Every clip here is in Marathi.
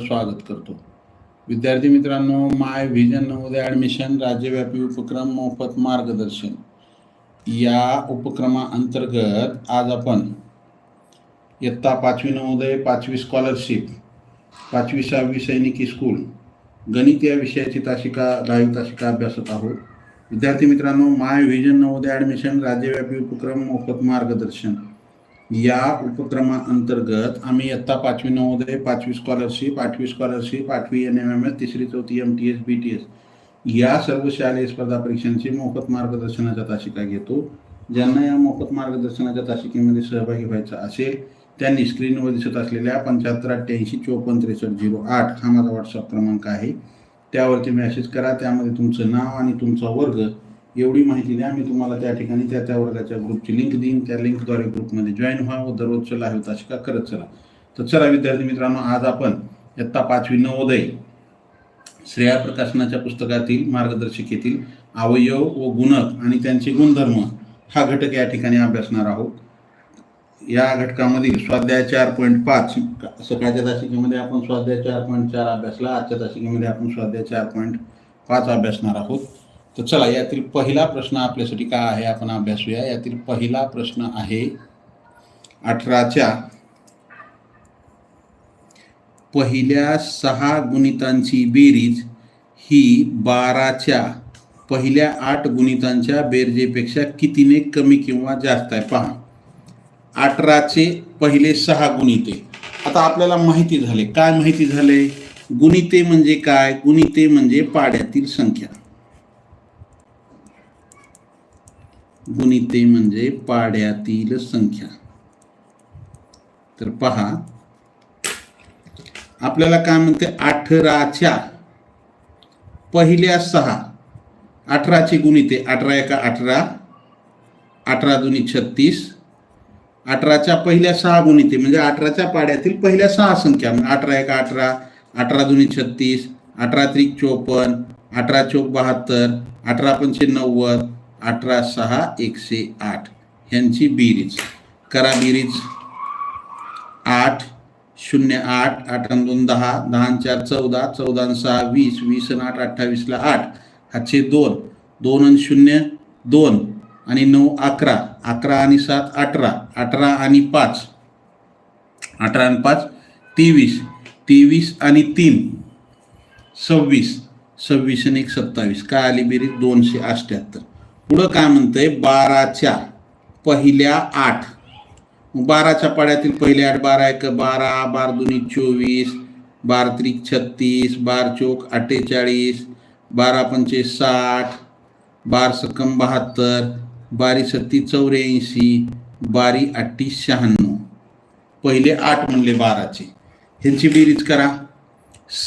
स्वागत करतो. विद्यार्थी मित्रांनो माय व्हिजन नवोदय ॲडमिशन राज्यव्यापी उपक्रम मोफत मार्गदर्शन. या उपक्रमाअंतर्गत आज आपण इयत्ता पाचवी नवोदय पाचवी स्कॉलरशिप पाचवी सहावी सैनिकी स्कूल गणित या विषयाची तासिका दहावी तासिका अभ्यासत आहोत. विद्यार्थी मित्रांनो माय व्हिजन नवोदय ॲडमिशन राज्यव्यापी उपक्रम मोफत मार्गदर्शन. या उपक्रमाअंतर्गत आम्ही इयत्ता पाचवी नवोदय पाचवी स्कॉलरशिप आठवी स्कॉलरशिप आठवी एन एम एम एस तिसरी चौथी M T S B T S या सर्व शालेय स्पर्धा परीक्षांची मोफत मार्गदर्शनाच्या तासिका घेतो. ज्यांना या मोफत मार्गदर्शनाच्या तासिकेमध्ये सहभागी व्हायचा असेल त्यांनी स्क्रीनवर दिसत असलेल्या पंच्याहत्तर अठ्ठ्याऐंशी चोपन्न त्रेसष्ट झिरो आठ हा माझा व्हॉट्सअप क्रमांक आहे. त्यावरती मेसेज करा त्यामध्ये तुमचं नाव आणि तुमचा वर्ग एवढी माहिती द्या. मी तुम्हाला त्या ठिकाणी त्या त्या वर्गाच्या ग्रुपची लिंक देईन. त्या लिंकद्वारे ग्रुपमध्ये जॉईन व्हा. व दररोजचं लाईव्ह का करत चला. तर चला विद्यार्थी मित्रांनो आज आपण इयत्ता पाचवी नवोदय श्रेया प्रकाशनाच्या पुस्तकातील मार्गदर्शिकेतील अवयव व गुणक आणि त्यांचे गुणधर्म हा घटक या ठिकाणी अभ्यासणार आहोत. या घटकामधील स्वाध्याय चार पॉईंट पाच सकाळच्या तासिकेमध्ये आपण स्वाध्याय चार पॉईंट चार अभ्यासला आजच्या तासिकेमध्ये आपण स्वाध्याय चार पॉईंट पाच अभ्यासणार आहोत. तर चला यातील पहिला प्रश्न आपल्यासाठी काय आहे? आपण अभ्यासूया यातील पहिला प्रश्न आहे अठराच्या पहिल्या सहा गुणितांची बेरीज ही बाराच्या पहिल्या आठ गुणितांच्या बेरजेपेक्षा कितीने कमी किंवा जास्त आहे? पहा. अठराचे पहिले सहा गुणिते. आता आपल्याला माहिती झाले. काय माहिती झाले? गुणिते म्हणजे काय? गुणिते म्हणजे पाड्यातील संख्या. गुणिते म्हणजे पाड्यातील संख्या. तर पहा. आपल्याला काय म्हणते? अठराच्या पहिल्या सहा. अठराचे गुणिते अठरा एका अठरा अठरा दुनी छत्तीस. अठराच्या पहिल्या सहा गुणिते म्हणजे अठराच्या पाड्यातील पहिल्या सहा संख्या. म्हणजे अठरा एका अठरा अठरा दुनी छत्तीस अठरा त्रिक चोपन्न अठरा चौक बहात्तर अठरा पंचे नव्वद अठरा सहा एकशे आठ. ह्यांची बिरीज. करा बिरीज. आठ शून्य आठ आठ दोन दहा. दहा चार चौदा. चौदा सहा वीस. वीस आठ अठ्ठावीसला आठ. हातचे दोन. दोन आणि शून्य दोन. आणि नऊ अकरा. अकरा आणि सात अठरा. अठरा आणि पाच. अठरा आणि पाच तेवीस. तेवीस आणि तीन. सव्वीस. सव्वीस आणि एक सत्तावीस. काय आली बेरीज? दोनशे अठ्ठ्याहत्तर. पुढं काय म्हणतंय? बाराच्या पहिल्या आठ. बाराच्या पाड्यातील पहिले आठ बारा एक बारा बार दुनी चोवीस बार त्रिक छत्तीस बार चोक अठ्ठेचाळीस बारा पंचे साठ बार सक्कम बहात्तर बारी सत्ती चौऱ्याऐंशी बारी अठ्ठी शहाण्णव. पहिले आठ म्हणले बाराचे. ह्यांची बेरीज करा.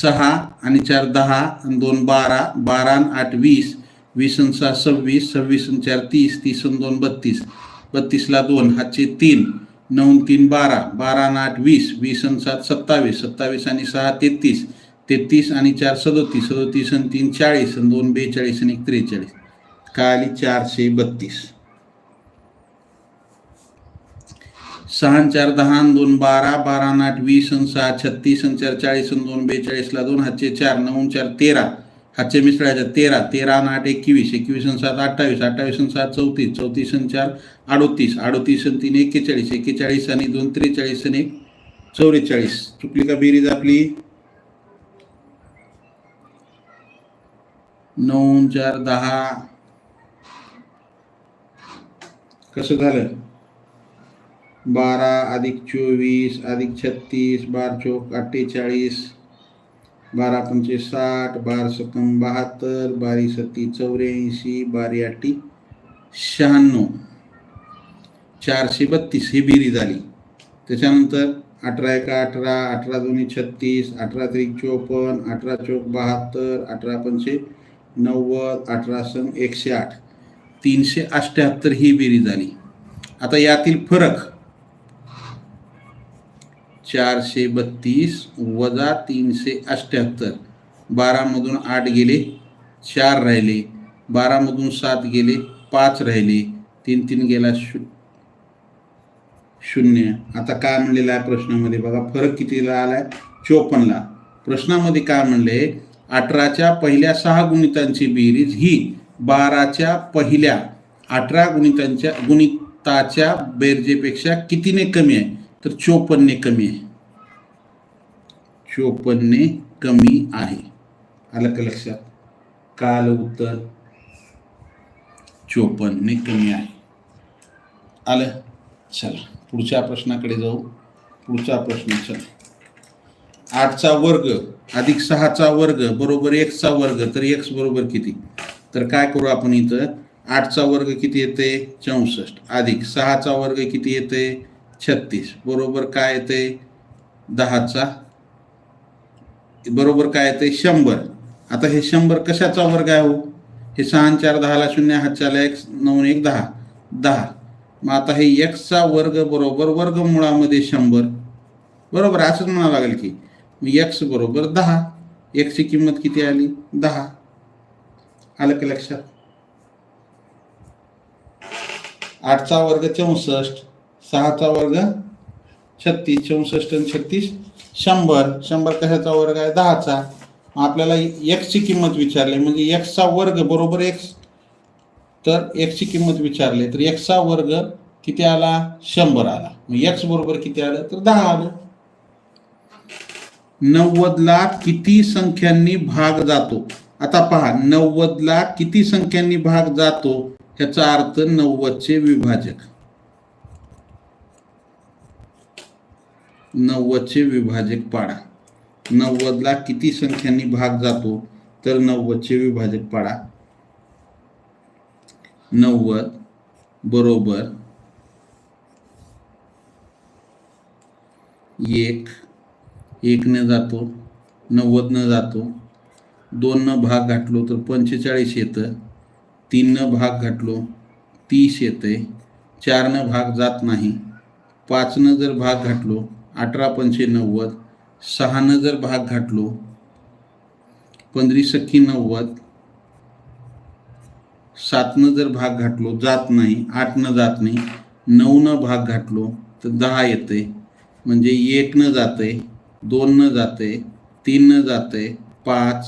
सहा आणि चार दहा आणि दोन बारा बारा आठ वीस वीस सहा सव्वीस सव्वीस चार तीस तीस दोन बत्तीस. बत्तीसला दोन हातचे तीन. नऊ तीन बारा. बारा आठ वीस. वीस आणि सात सत्तावीस. सत्तावीस आणि सहा तेहतीस. तेहतीस आणि चार सदोतीस. सदोतीस आणि तीन चाळीस. आणि दोन बेचाळीस आणि एक त्रेचाळीस. काय आली चारशे बत्तीस. सहा चार दहा दोन बारा. बारा आठ वीस आणि सहा छत्तीस आणि चार चाळीस आणि दोन बेचाळीसला दोन हातचे चार. नऊ चार तेरा. हातचे मिसळायचे तेरा तेरा आणि आठ एकवीस एकवीस आणि सात अठ्ठावीस अठ्ठावीस आणि सात चौतीस चौतीस आणि चार अडोतीस अडोतीस आणि तीन एक्केचाळीस एक्केचाळीस आणि दोन त्रेचाळीस आणि एक चौवेचाळीस चुकली का बेरीज आपली? नऊ चार दहा. कसं झालं? बारा अधिक चोवीस अधिक छत्तीस बार चौक अठ्ठेचाळीस. बारा पंचे साठ बार सकम बहात्तर बारी सत्ती चौऱ्याऐंशी बारी अठ्ठी शहाण्णव. चारशे बत्तीस ही बेरीज झाली. त्याच्यानंतर अठरा एका अठरा अठरा दोन्ही छत्तीस अठरा त्रिक चोपन्न अठरा चौक बहात्तर अठरा पंचे नव्वद अठरा सन एकशे आठ. तीनशे अठ्ठ्याहत्तर ही बेरीज झाली. आता यातील फरक चारशे बत्तीस वजा तीनशे अठ्ठ्याहत्तर बारामधून आठ गेले चार राहिले. बारामधून सात गेले पाच राहिले. तीन तीन गेला शू शून्य. आता काय म्हणलेलं आहे प्रश्नामध्ये? बघा फरक कितीला आलाय? चोपन्नला. प्रश्नामध्ये काय म्हणले? अठराच्या पहिल्या सहा गुणितांची बेरीज ही बाराच्या पहिल्या अठरा गुणितांच्या गुणिताच्या बेरजेपेक्षा कितीने कमी आहे? तर चोपन्ने कमी आहे. चोपन्ने कमी आहे. आलं का लक्षात? काल उत्तर. चोपन्ने कमी आहे. आलं? चला पुढच्या प्रश्नाकडे जाऊ. पुढचा प्रश्न चला. आठचा वर्ग अधिक सहाचा वर्ग बरोबर एकचा वर्ग तर एक्स बरोबर किती? तर काय करू आपण इथं? आठचा वर्ग किती येते? चौसष्ट. अधिक सहाचा वर्ग किती येते? छत्तीस. बरोबर काय येते दहाचा. बरोबर काय येते शंभर. आता हे शंभर कशाचा वर्ग आहे हो? हे सहा चार दहाला शून्य हातच्याला एक नऊ एक दहा. दहा. मग आता हे एक्सचा वर्ग बरोबर वर्गमुळामध्ये शंभर. बरोबर असंच म्हणावं लागेल की. मग एक्स बरोबर दहा. एक्सची किंमत किती आली? दहा. आलं का लक्षात? आठचा वर्ग चौसष्ट. सहाचा वर्ग छत्तीस चौसष्ट आणि छत्तीस. शंभर. शंभर कशाचा वर्ग आहे? दहाचा. आपल्याला एक्सची किंमत विचारली. म्हणजे एक्सचा वर्ग बरोबर एक्स तर एक्सची किंमत विचारली. तर एक्सचा वर्ग किती आला? शंभर आला. मग एक्स बरोबर किती आलं? तर दहा आलं. नव्वदला किती संख्यांनी भाग जातो? आता पहा नव्वदला किती संख्यांनी भाग जातो? ह्याचा अर्थ नव्वदचे विभाजक. नव्वदचे विभाजक पाडा. नव्वदला किती संख्यांनी भाग जातो? तर नव्वदचे विभाजक पाडा. नव्वद बरोबर एक. एकने जातो. नव्वदनं जातो. दोननं भाग घातलो तर पंचेचाळीस येतं. तीननं भाग घातलो तीस येते चारनं भाग जात नाही. पाचनं जर भाग घातलो अठरा पंचे नव्वद सहानं जर भाग घातलो पंधरी सख्खी नव्वद सातनं जर भाग घातलो जात नाही आठनं जात नाही नऊनं भाग घातलो तर दहा येते. म्हणजे एकनं जाते दोननं जाते तीननं जाते पाच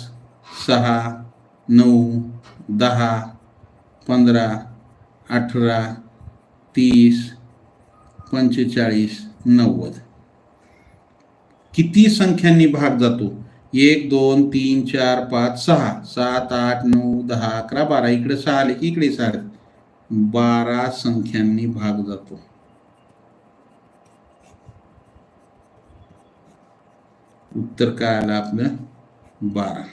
सहा नऊ दहा पंधरा अठरा तीस पंचेचाळीस नव्वद. किती संख्यांनी भाग जातो? एक दोन तीन चार पाच सहा. सात आठ नऊ दहा अकरा बारा. इकडे सहा आले की इकडे सहा बारा संख्यांनी भाग जातो. उत्तर काय आलं आपलं? बारा.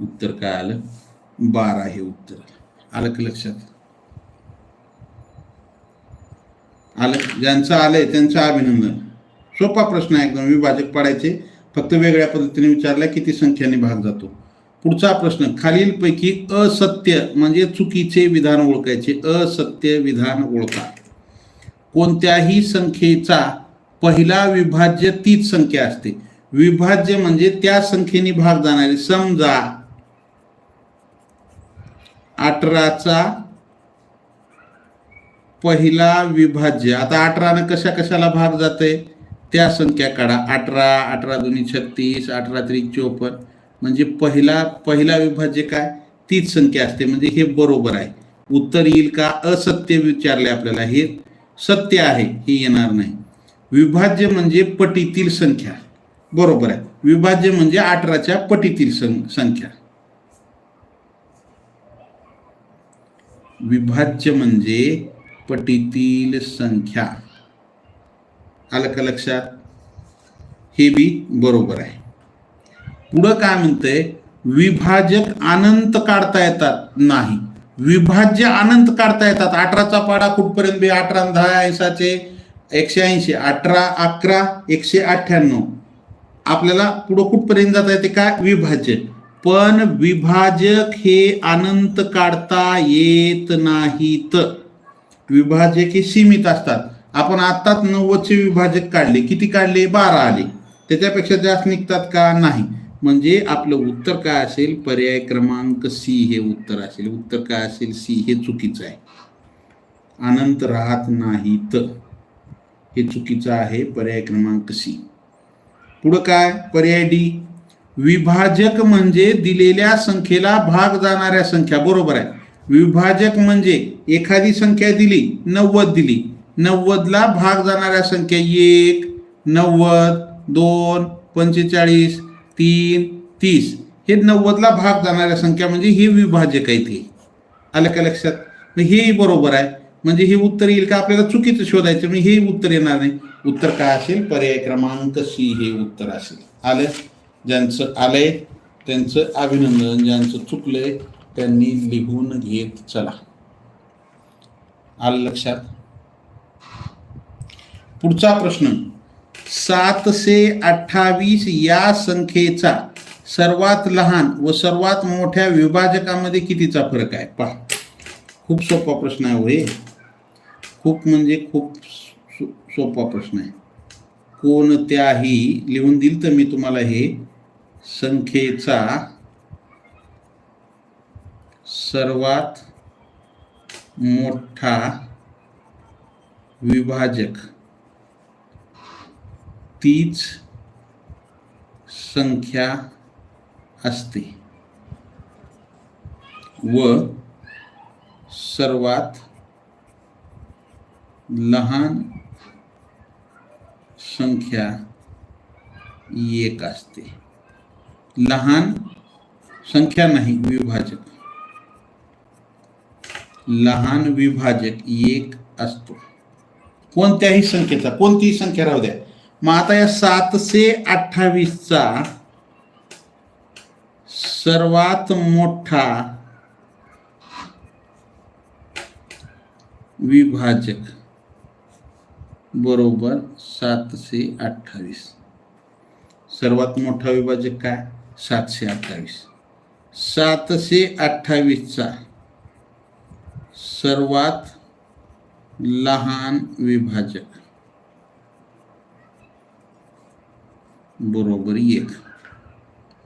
उत्तर काय आलं? बारा हे उत्तर. आलं का लक्षात? आलं. ज्यांचं आलंय त्यांचं अभिनंदन. सोपा प्रश्न आहे. एकदम विभाजक पाडायचे. फक्त वेगळ्या पद्धतीने विचारला किती संख्याने भाग जातो. पुढचा प्रश्न खालीलपैकी असत्य म्हणजे चुकीचे विधान ओळखायचे. असत्य विधान ओळखा. कोणत्याही संख्येचा पहिला विभाज्य तीच संख्या असते. विभाज्य म्हणजे त्या संख्येने भाग जाणारी. समजा अठराचा पहिला विभाज्य. आता अठरानं कशा कशाला भाग जाते त्या संख्या काढा. अठरा अठरा दोन्ही छत्तीस अठरा त्रिक चोपन्न. म्हणजे पहिला पहिला विभाज्य काय? तीच संख्या असते. म्हणजे हे बरोबर आहे. उत्तर येईल का? असत्य विचारले आपल्याला हे सत्य आहे. हे येणार नाही. विभाज्य म्हणजे पटीतील संख्या. बरोबर आहे. विभाज्य म्हणजे अठराच्या पटीतील सं- संख्या. विभाज्य म्हणजे पटीतील संख्या. आलं का लक्षात हे बी बरोबर आहे. पुढं काय म्हणतंय? विभाजक अनंत काढता येतात. नाही. विभाज्य अनंत काढता येतात. अठराचा पाडा कुठपर्यंत? बी अठरा दहा ऐंशाचे. एकशे ऐंशी अठरा अकरा एकशे अठ्ठ्याण्णव. आपल्याला पुढं कुठपर्यंत जाता येते? काय? विभाज्य. पण विभाजक हे अनंत काढता येत नाहीत. विभाजक हे सीमित असतात. आपण आत्ताच नव्वदचे विभाजक काढले. किती काढले? बारा आले. त्याच्यापेक्षा जास्त निघतात का? नाही. म्हणजे आपलं उत्तर काय असेल? पर्याय क्रमांक सी हे उत्तर असेल. उत्तर काय असेल? सी हे चुकीचं आहे. अनंत राहत नाहीत. हे चुकीचं आहे. पर्याय क्रमांक सी पुढं काय? पर्याय डी विभाजक म्हणजे दिलेल्या संख्येला भाग जाणाऱ्या संख्या. बरोबर आहे. विभाजक म्हणजे एखादी संख्या दिली नव्वद दिली. नव्वदला भाग जाणाऱ्या संख्या एक नव्वद दोन पंचेचाळीस तीन तीस. हे नव्वदला भाग जाणाऱ्या संख्या म्हणजे हे विभाजक आहे ते. आलं का लक्षात? हेही बरोबर आहे. म्हणजे हे उत्तर येईल का? आपल्याला चुकीचं शोधायचं म्हणजे हे उत्तर येणार नाही. उत्तर काय असेल? पर्याय क्रमांक सी हे उत्तर असेल. आलं? ज्यांचं आलंय त्यांचं अभिनंदन. ज्यांचं चुकलंय त्यांनी लिहून घेत चला. आलं लक्षात? पुढचा प्रश्न. सातशे अठ्ठावीस या संख्येचा सर्वात लहान व सर्वात मोठ्या विभाजकामध्ये कितीचा फरक आहे? पहा. खूप सोपा प्रश्न आहे होय खूप म्हणजे खूप सो- सोपा प्रश्न आहे. कोणत्याही लिहून दिल तर मी तुम्हाला हे संख्येचा सर्वात मोठा विभाजक तीच संख्या असते व सर्वात लहान संख्या एक असते। लहान संख्या नाही, विभाजक। लहान विभाजक एक असतो। कोणत्याही संख्येचा, कोणतीही संख्या राहू द्या। मग या सातशे अठ्ठावीसचा सर्वात मोठा विभाजक. बरोबर सातशे अठ्ठावीस. सर्वात मोठा विभाजक काय? सातशे अठ्ठावीस. सातशे अठ्ठावीसचा सर्वात लहान विभाजक. बरोबर एक.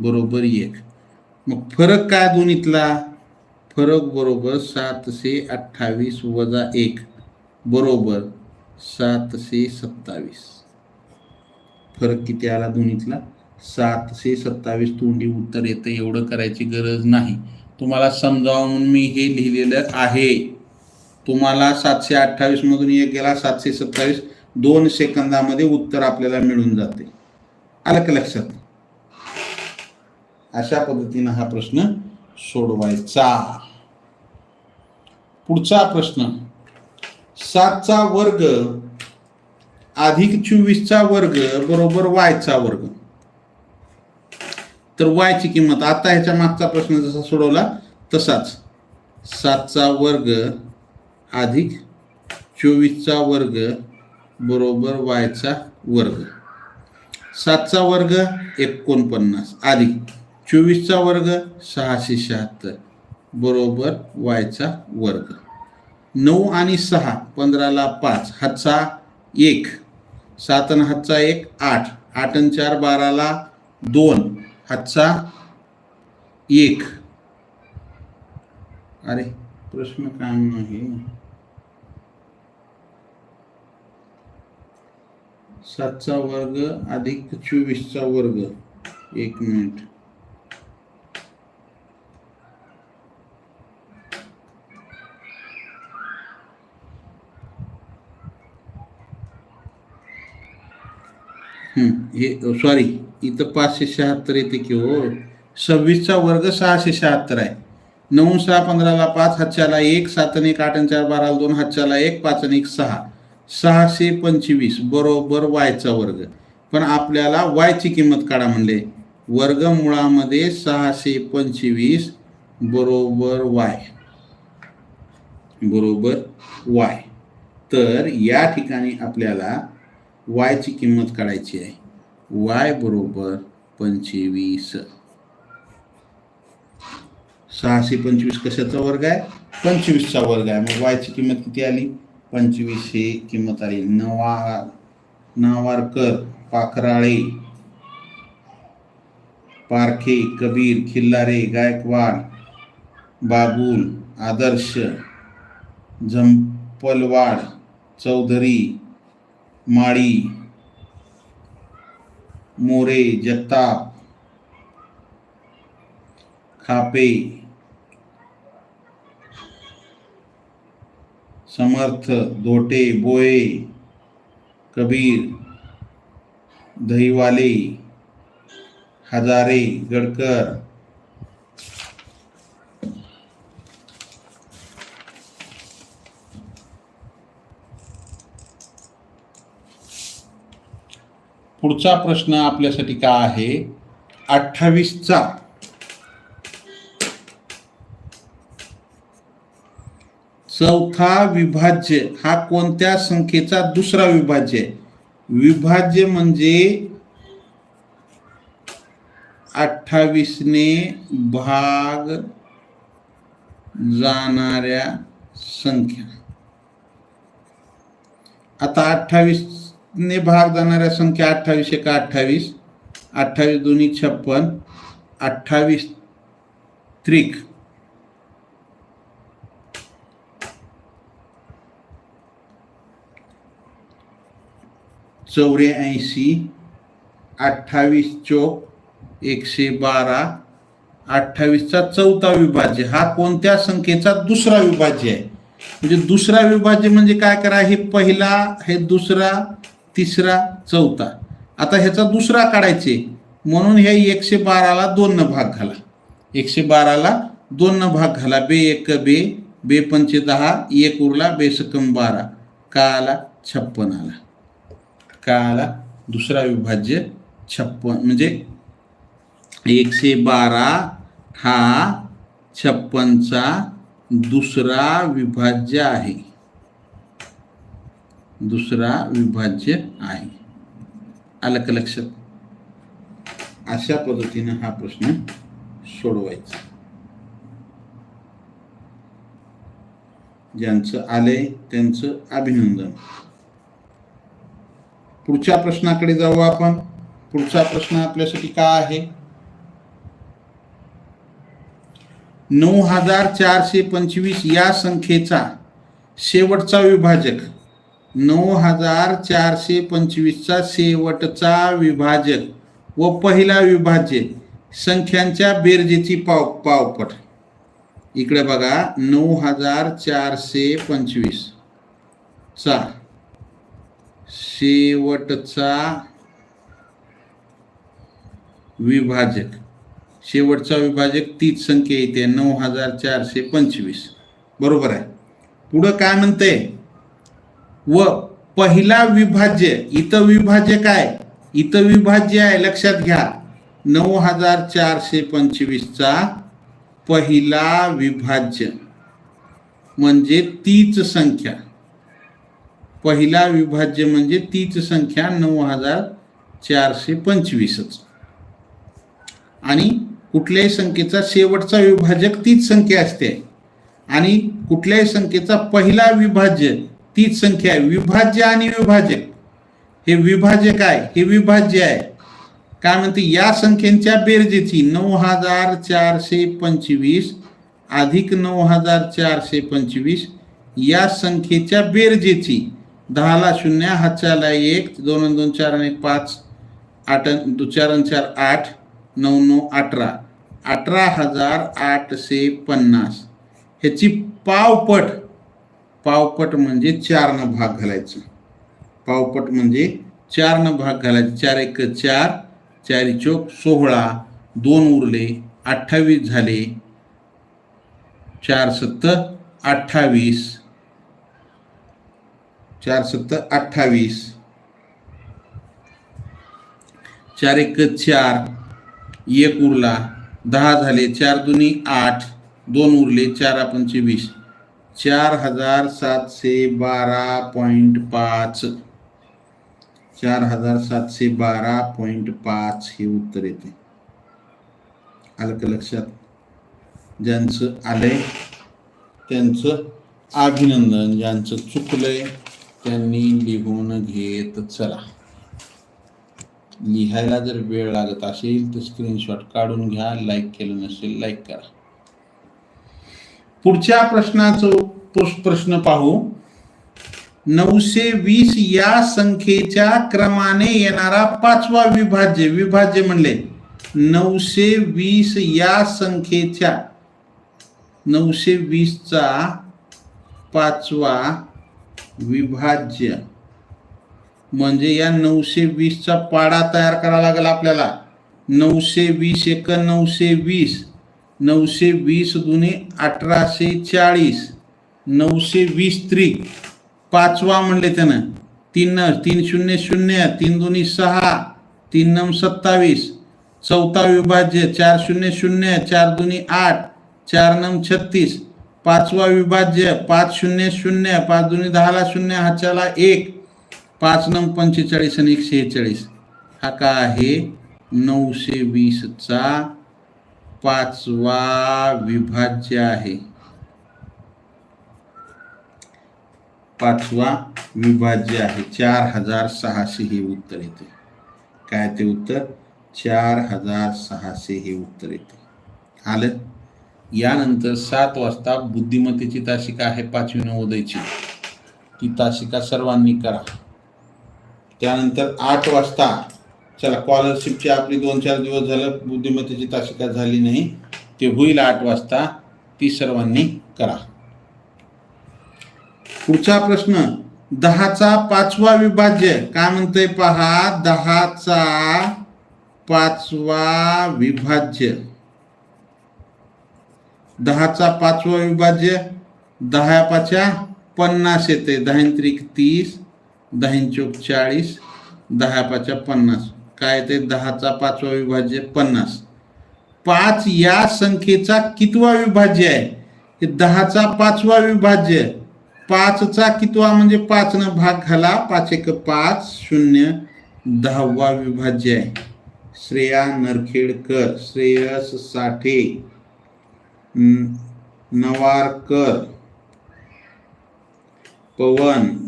बरोबर एक. मग फरक काय दोन्हीतला फरक बरोबर सातशे अठ्ठावीस वजा एक. बरोबर सातशे सत्तावीस. फरक किती आला दोन्हीतला सातशे सत्तावीस तोंडी उत्तर येतं एवढं करायची गरज नाही. तुम्हाला समजावं म्हणून मी हे लिहिलेलं आहे. तुम्हाला सातशे अठ्ठावीस मधून एक गेला सातशे सत्तावीस दोन सेकंदामध्ये उत्तर आपल्याला मिळून जाते. आलं का लक्षात. अशा पद्धतीनं हा प्रश्न सोडवायचा. पुढचा प्रश्न सातचा वर्ग अधिक चोवीसचा वर्ग बरोबर वायचा वर्ग. तर वायची किंमत आता ह्याच्या मागचा प्रश्न जसा सोडवला तसाच. सातचा वर्ग अधिक चोवीसचा वर्ग बरोबर वायचा वर्ग. सातचा वर्ग एकोणपन्नास. अधिक चोवीसचा वर्ग सहाशे शहात्तर. बरोबर वायचा वर्ग. नऊ आणि सहा पंधराला पाच. हातचा एक. सात आणि हातचा एक आठ. आठ आणि चार बाराला दोन. हातचा एक. अरे प्रश्न काय नाही सातचा वर्ग अधिक चोवीसचा वर्ग. एक मिनिट. हे सॉरी इथं पाचशे शहात्तर येते की हो. सव्वीसचा वर्ग सहाशे शहात्तर आहे. नऊ सहा पंधराला पाच हातच्याला एक सात आणि एक आठ आणि चार बाराला दोन हातच्याला एक पाच आणि एक सहा. सहाशे पंचवीस बरोबर वायचा वर्ग. पण आपल्याला वायची किंमत काढा म्हणले. वर्गमुळामध्ये सहाशे पंचवीस बरोबर वाय. बरोबर वाय. तर या ठिकाणी आपल्याला वायची किंमत काढायची आहे. वाय बरोबर पंचवीस. सहाशे पंचवीस कशाचा वर्ग आहे? पंचवीसचा वर्ग आहे. मग वायची किंमत किती आली? पंचवीस ही किंमत आली नवा नावारकर पाखराळे पारखे कबीर खिल्लारे गायकवाड बागुल आदर्श झंपलवाड चौधरी माळी मोरे जगताप खापे समर्थ धोटे बोये कबीर दहीवाले हजारे गडकर. पुढचा प्रश्न आपल्यासाठी का आहे? अठ्ठावीसचा. चौथा विभाज्य हा कोणत्या संख्येचा दुसरा विभाज्य? आहे विभाज्य म्हणजे अठ्ठावीसने भाग जाणाऱ्या संख्या. आता अठ्ठावीसने भाग जाणाऱ्या संख्या अठ्ठावीस एका अठ्ठावीस अठ्ठावीस दोन्ही छप्पन अठ्ठावीस त्रिक. चौऱ्याऐंशी अठ्ठावीस चोक एकशे बारा अठ्ठावीसचा चौथा विभाज्य. हा कोणत्या संख्येचा दुसरा विभाज्य आहे? म्हणजे दुसरा विभाज्य म्हणजे काय करा? हे पहिला हे दुसरा तिसरा चौथा. आता ह्याचा दुसरा काढायचे. म्हणून हे एकशे बाराला दोन न भाग घाला. एकशे बाराला दोन न भाग घाला. बे एक बे. बे पंचे दहा एक उरला बे सकम बारा. का आला छप्पन आला. का आला दुसरा विभाज्य छप्पन म्हणजे एकशे बारा हा छप्पनचा दुसरा विभाज्य आहे. दुसरा विभाज्य आहे. आलं का लक्षात? अशा पद्धतीनं हा प्रश्न सोडवायचा. ज्यांचं आलंय त्यांचं अभिनंदन. पुढच्या प्रश्नाकडे जाऊ आपण. पुढचा प्रश्न आपल्यासाठी काय आहे? नऊ हजार चारशे पंचवीस या संख्येचा शेवटचा विभाजक. नऊ हजार चारशे पंचवीसचा शेवटचा विभाजक व पहिला विभाज्य संख्यांच्या बेरजेची पाव पावपट. इकडे बघा नऊ हजार चारशे पंचवीस. चा शेवटचा विभाजक. शेवटचा विभाजक तीच संख्या येते. नऊ हजार चारशे पंचवीस. बरोबर आहे. पुढं काय म्हणते व पहिला विभाज्य इथं विभाज्य काय? इथं विभाज्य आहे लक्षात घ्या. नऊ हजार चारशे पंचवीसचा पहिला विभाज्य. म्हणजे तीच संख्या. पहिला विभाज्य म्हणजे तीच संख्या नऊ हजार चारशे पंचवीसच. आणि कुठल्याही संख्येचा शेवटचा विभाजक तीच संख्या असते. आणि कुठल्याही संख्येचा पहिला विभाज्य तीच संख्या आहे. विभाज्य आणि विभाजक. हे विभाजक आहे हे विभाज्य आहे. काय म्हणते? या संख्येच्या बेरजेची नऊ हजार चारशे पंचवीस अधिक नऊ हजार चारशे पंचवीस या संख्येच्या बेरजेची दहाला शून्य हातच्याला एक दोन दोन चार आणि पाच आठ चार आणि चार आठ नऊ नऊ अठरा. अठरा हजार आठशे पन्नास. ह्याची पावपट पावपट म्हणजे चारनं भाग घालायचं. पावपट म्हणजे चारनं भाग घालायचं. चार एक चार चारी चोक सोहळा दोन उरले अठ्ठावीस झाले चार सत्त अठ्ठावीस. चार सत्त अठ्ठावीस. चार एक चार एक उरला दहा झाले चार दुनी आठ दोन उरले चार पंचे वीस चार हजार सातशे बारा पॉईंट पाच. चार हजार सातशे बारा पॉईंट पाच हे उत्तर येते. आलं का लक्षात? ज्यांचं आलंय त्यांचं अभिनंदन ज्यांचं चुकलंय त्यांनी लिहून घेत चला. लिहायला जर वेळ लागत असेल तर स्क्रीनशॉट काढून घ्या लाईक केलं नसेल लाईक करा. पुढच्या प्रश्नाचं प्रश्न पाहू. नऊशे वीस या संख्येच्या क्रमाने येणारा पाचवा विभाज्य विभाज्य म्हणले. नऊशे वीस या संख्येच्या नऊशे वीसचा पाचवा विभाज्य. म्हणजे या नऊशे वीसचा पाडा तयार करावा लागेल आपल्याला. नऊशे वीस एक नऊशे वीस. नऊशे वीस दुने अठराशे चाळीस. नऊशे वीस त्री. पाचवा म्हणले त्यानं. तीन तीन शून्य शून्य तीन दोन्ही सहा. तीन नऊ सत्तावीस. चौथा विभाज्य चार शून्य शून्य चार दोन्ही आठ. चार नऊ छत्तीस. पाचवा विभाज्य पाच शून्य शून्य पाच दोन्ही दहाला शून्य हाच्याला एक. पाच नऊ पंचेचाळीस आणि एकशे शेहेचाळीस हा का आहे? नऊशे वीसचा पाचवा विभाज्य आहे. पाचवा विभाज्य आहे. चार हजार सहाशे हे उत्तर येते. काय ते उत्तर? चार हजार सहाशे हे उत्तर येते. आलं? यानंतर सात वाजता बुद्धिमत्तेची तासिका आहे पाचवी नवोदयची. ती तासिका सर्वांनी करा. त्यानंतर आठ वाजता चला स्कॉलरशिपची आपली दोन चार दिवस झालं बुद्धिमत्तेची तासिका झाली नाही ते होईल आठ वाजता ती सर्वांनी करा. पुढचा प्रश्न दहाचा पाचवा विभाज्य काय म्हणतोय पहा दहाचा पाचवा विभाज्य. दहाचा पाचवा विभाज्य दहा पाच्या पन्नास येते. दहांत्रिक तीस दहांचोक चाळीस दहा पाच्या पन्नास. काय येते? दहाचा पाचवा विभाज्य पन्नास. पाच या संख्येचा कितवा विभाज्य आहे? हे दहाचा पाचवा विभाज्य. पाचचा कितवा म्हणजे पाच न भाग घाला. पाच एक पाच शून्य दहावा विभाज्य आहे. श्रेया नरखेडकर. श्रेयस साठे. नवारकर पवन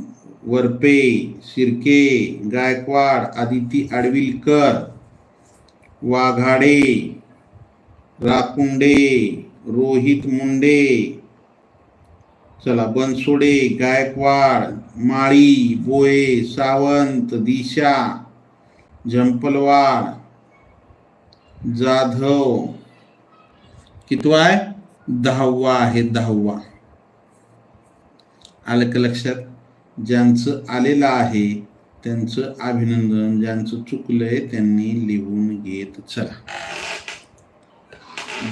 वरपे शिर्के गायकवाड आदिती आडविलकर वाघाडे राकुंडे रोहित मुंडे चला बनसोडे गायकवाड माळी बोये सावंत दिशा झंपलवाड जाधव. कितवा आहे? दहावा आहे दहावा. आलं का लक्षात? ज्यांचं आलेलं आहे त्यांचं अभिनंदन ज्यांचं चुकलंय त्यांनी लिहून घेत चला.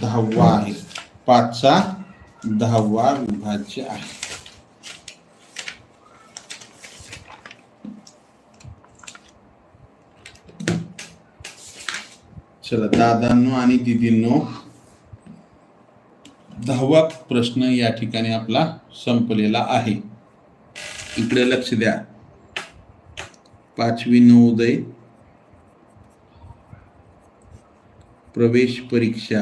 दहावा आहे. पाचचा दहावा विभाज्य आहे. चला दादांनो आणि दिदींनो दहावा प्रश्न या ठिकाणी आपला संपलेला आहे. इकडे लक्ष द्या. पाचवी नवोदय. प्रवेश परीक्षा.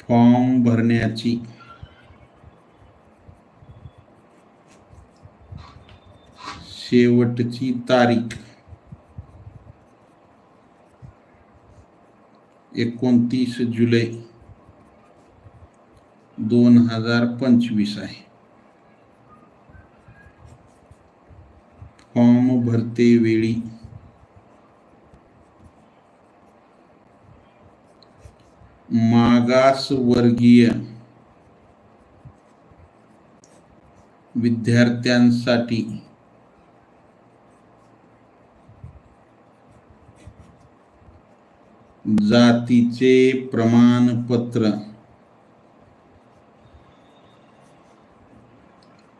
फॉर्म भरण्याची. शेवटची तारीख. एकोणतीस जुलै दोन हज़ार पंचवीस आहे. फॉर्म भरते वेळी मागासवर्गीय विद्यार्थ्यांसाठी जातीचे प्रमाणपत्र.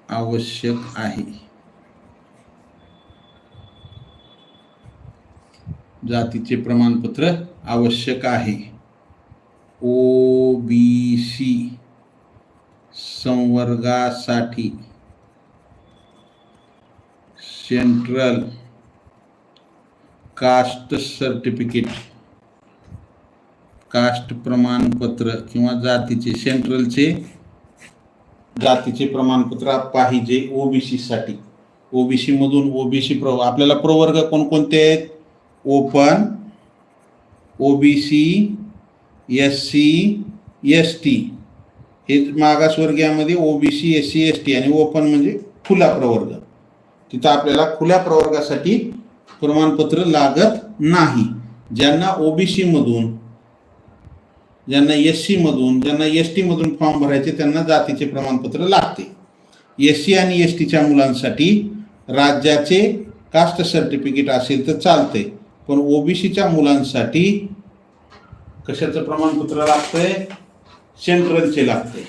आवश्यक आहे. जातीचे प्रमाणपत्र आवश्यक आहे. O B C संवर्गासाठी. Central caste certificate. Caste प्रमाणपत्र किंवा जातीचे सेंट्रलचे जातीचे प्रमाणपत्र पाहिजे ओबीसी साठी. ओबीसी मधून ओबीसी प्र आपल्याला प्रवर्ग कोणकोणते आहेत? Open OBC S C S T हे मागासवर्गीयामध्ये OBC S C S T आणि ओपन म्हणजे खुला प्रवर्ग. तिथं आपल्याला खुल्या प्रवर्गासाठी प्रमाणपत्र लागत नाही. ज्यांना ओबीसी मधून ज्यांना एस सी मधून ज्यांना एस टी मधून फॉर्म भरायचे त्यांना जातीचे प्रमाणपत्र लागते. एस सी आणि एस टीच्या मुलांसाठी राज्याचे कास्ट सर्टिफिकेट असेल तर चालते पण ओबीसीच्या मुलांसाठी कशाचं प्रमाणपत्र लागतंय? सेंट्रलचे लागते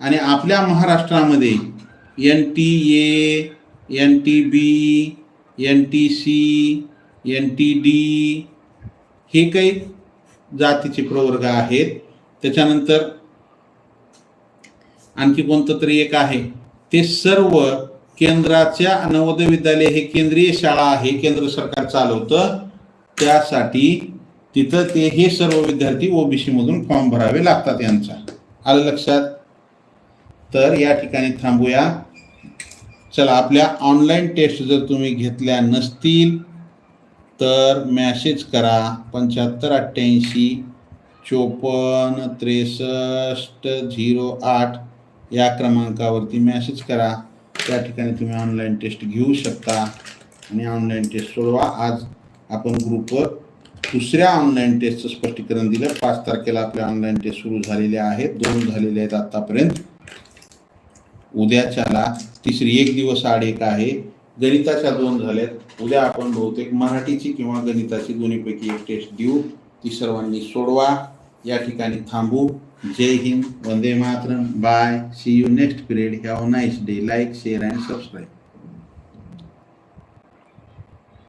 आणि आपल्या महाराष्ट्रामध्ये N T A N T B N T C N T D हे काही जातीचे प्रवर्ग आहेत. त्याच्यानंतर आणखी कोणतं तरी एक आहे. ते सर्व केंद्राच्या नवोदय विद्यालय हे केंद्रीय शाळा आहे. केंद्र सरकार चालवतं. त्यासाठी तिथं ते हे सर्व विद्यार्थी ओबीसी मधून फॉर्म भरावे लागतात यांचा. आलं लक्षात? तर या ठिकाणी थांबूया. चला आपल्या ऑनलाईन टेस्ट जर तुम्ही घेतल्या नसतील तर मॅसेज करा. पंच्याहत्तर अठ्ठ्याऐंशी चोपन्न त्रेसष्ट झिरो आठ या क्रमांकावरती मॅसेज करा. त्या ठिकाणी तुम्ही ऑनलाईन टेस्ट घेऊ शकता आणि ऑनलाईन टेस्ट सोडवा. आज आपण ग्रुपवर दुसऱ्या ऑनलाईन टेस्टचं स्पष्टीकरण दिलं. पाच तारखेला आपल्या ऑनलाईन टेस्ट सुरू झालेल्या आहेत. दोन झालेले आहेत आत्तापर्यंत उद्याच्याला तिसरी एक दिवस आड एक आहे. गणिताच्या दोन झाल्यात. उद्या आपण बहुतेक मराठीची किंवा गणिताची दोन्हीपैकी एक टेस्ट देऊ. ती सर्वांनी सोडवा. या ठिकाणी थांबू. जय हिंद. वंदे Mataram. Bye see you next period have nice day like share and subscribe